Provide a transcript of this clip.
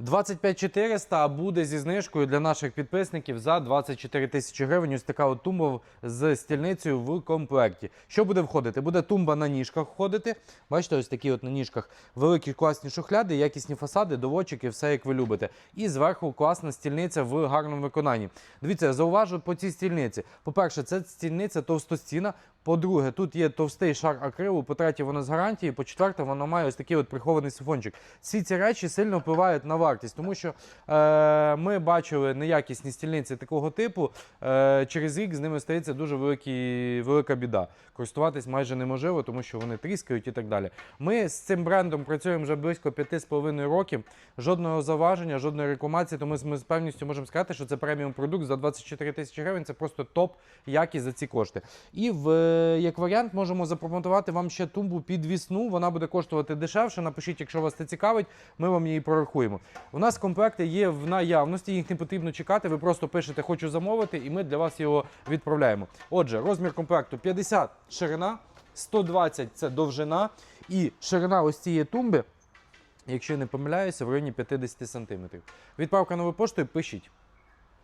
25 400 а буде зі знижкою для наших підписників за 24 тисячі гривень. Ось така от тумба з стільницею в комплекті. Що буде входити? Буде тумба на ніжках входити. Бачите, ось такі от на ніжках великі класні шухляди, якісні фасади, доводчики, все як ви любите. І зверху класна стільниця в гарному виконанні. Дивіться, я зауважу по цій стільниці. По-перше, це стільниця товстостіна. По-друге, тут є товстий шар акрилу. По-третє, воно з гарантії. По-четверте, воно має ось такий от прихований сифончик. Всі ці речі сильно впливають на вартість, тому що е, ми бачили неякісні стільниці такого типу. Е, через рік з ними стається дуже великий, велика біда. Користуватись майже неможливо, тому що вони тріскають і так далі. Ми з цим брендом працюємо вже близько 5,5 років. Жодного заваження, жодної рекламації, тому ми з певністю можемо сказати, що це преміум продукт за 24 тисячі гривень. Це просто топ якість за ці кошти. І в, як варіант можемо запропонувати вам ще тумбу підвісну. Вона буде коштувати дешевше. Напишіть, якщо вас це цікавить, ми вам її прорахуємо. У нас комплекти є в наявності, їх не потрібно чекати. Ви просто пишете Хочу замовити, і ми для вас його відправляємо. Отже, розмір комплекту 50 ширина, 120 це довжина, і ширина ось цієї тумби, якщо я не помиляюся, в районі 50 см. Відправка новою поштою пишіть.